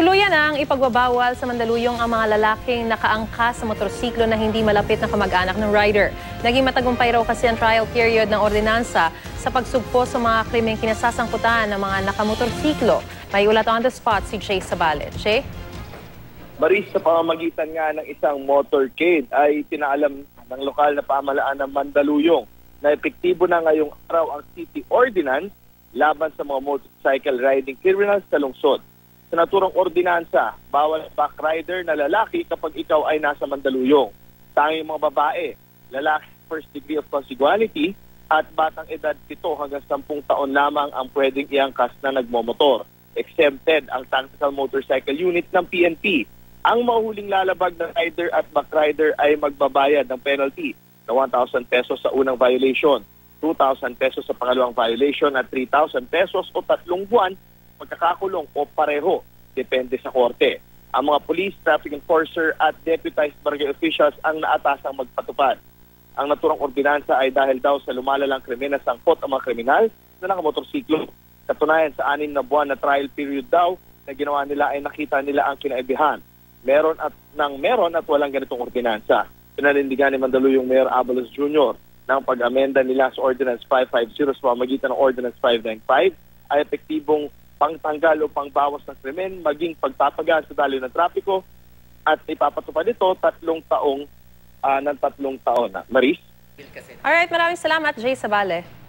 Tuluyan ang ipagbabawal sa Mandaluyong ang mga lalaking nakaangkas sa motorsiklo na hindi malapit na kamag-anak ng rider. Naging matagumpay raw kasi ang trial period ng ordinansa sa pagsugpo sa mga krimeng kinasasangkutan ng mga nakamotorsiklo. May ulat on the spot si Jay Sabale. Jay? Maris, sa pamamagitan nga ng isang motorcade ay pinaalam ng lokal na pamalaan ng Mandaluyong na epektibo na ngayong araw ang city ordinance laban sa mga motorcycle riding criminals sa lungsod. Sa naturang ordinansa, bawal backrider na lalaki kapag ikaw ay nasa Mandaluyong. Tanging mga babae, lalaki first degree of consanguinity at batang edad 7 hanggang 10 taon lamang ang pwedeng iangkas na nagmomotor. Exempted ang tactical motorcycle unit ng PNP. Ang mahuling lalabag ng rider at backrider ay magbabayad ng penalty na 1,000 pesos sa unang violation, 2,000 pesos sa pangalawang violation at 3,000 pesos o tatlong buwan pagkakakulong o pareho, depende sa korte. Ang mga police, traffic enforcer at deputized barangay officials ang naatasang magpatupad. Ang naturang ordinansa ay dahil daw sa lumalalang krimen na sangkot ang mga kriminal na nakamotorsiklo. Katunayan sa anim na buwan na trial period daw na ginawa nila ay nakita nila ang kinaibihan. Meron at nang meron at walang ganitong ordinansa. Pinanindigan ni Mandaluyong Mayor Abalos Jr. ng pag-amenda nila sa Ordinance 550 sa pamagitan ng Ordinance 595 ay epektibong pangtanggal o pangbawas ng krimen, maging pagpapagaan sa daloy ng trapiko at ipapatupad ito tatlong taong ah, ng tatlong taon. Maris? Alright, maraming salamat Jay Sabale.